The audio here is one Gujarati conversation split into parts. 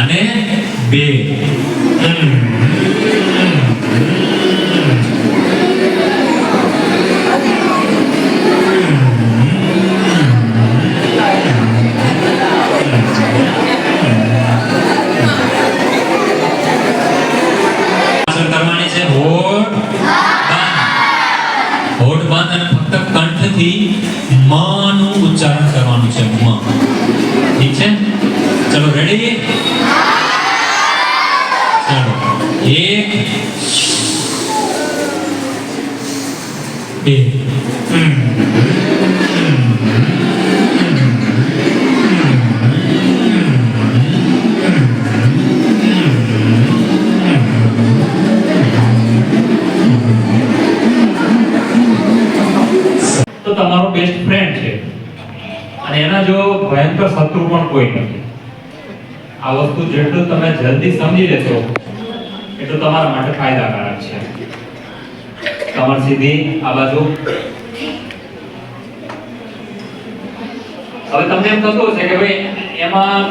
અને બે. પાછળ કરવાની છે હોઠ હોઠ બંધ અને કંઠથી મ ઉચ્ચારણ કરવાનું છે ઠીક છે? ચલો રેડી ચલો એક, બે. તમારો બેસ્ટ ફ્રેન્ડ છે. અને એના જો ભયંકર શત્રુ પણ કોઈ નથી. આ વસ્તુ જેટલું તમે જલ્દી સમજી લેશો, એટલું તમારા માટે ફાયદાકારક છે. કમર સીધી, આ બાજુ. હવે તમને એમ થતું હશે કે ભાઈ, એમાં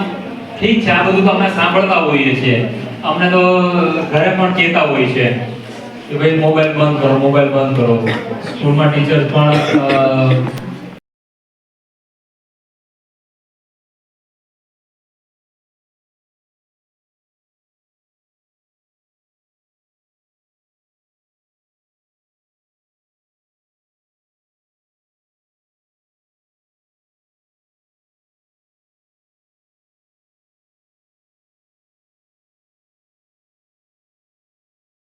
ઠીક છે, આ બધું તો અમે સાંભળતા હોઈએ છીએ. અમને તો ઘરે પણ કહેતા હોય છે કે ભાઈ, મોબાઈલ બંધ કરો, મોબાઈલ બંધ કરો. સ્કૂલમાં ટીચર પણ